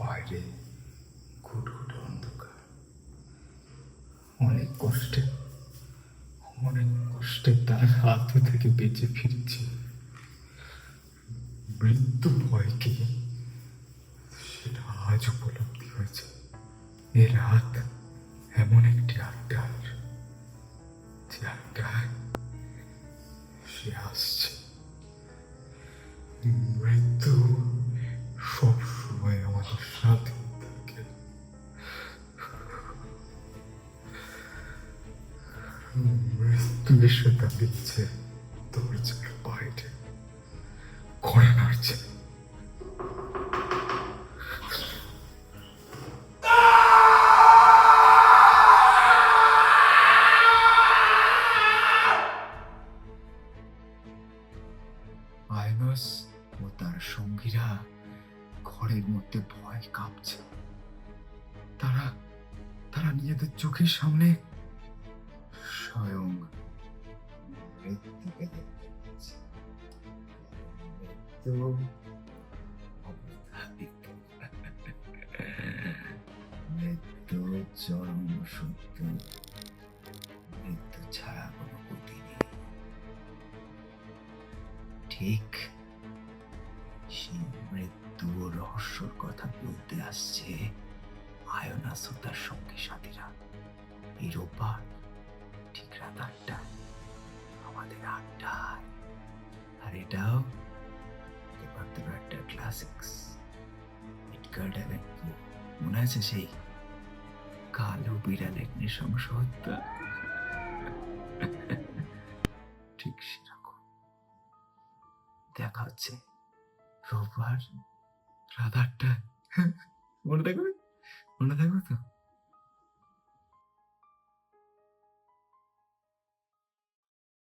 বাইরে ঘুটঘুটে অন্ধকার। অনেক কষ্টে অনেক কষ্টে তার হাত থেকে বেঁচে ফিরছে। মৃত্যু ভয় কি? সেটা আজ উপলব্ধি হয়েছে। এর হাত এমন একটি আড্ডার যে আড্ডায় সে আসছে। মৃত্যু এসে দাঁড়িয়েছে দরজার বাইরে ঘোড়া নাড়ছে। আয়নস ও তার সঙ্গীরা ঘরের মধ্যে ভয় কাঁপছে। তারা তারা নিজেদের চোখের সামনে স্বয়ং মৃত্যু চরম মৃত্যু ছাড়া কোনো ঠিক সেই মৃত্যু রহস্যর কথা বলতে আসছে আয়নাস ও তার সঙ্গী সাথীরা। এই ঠিক রাত আটটায় আমাদের আড্ডায় আর এটাও দেবার্থ আড্ডার ক্লাসিক্স মনে আছে সেই কালো বিড়ালের নৃশংস হত্যা ঠিক সেরকম দেখা হচ্ছে রোববার রাত আটটায় মনে থাকবে মনে থাকবে তো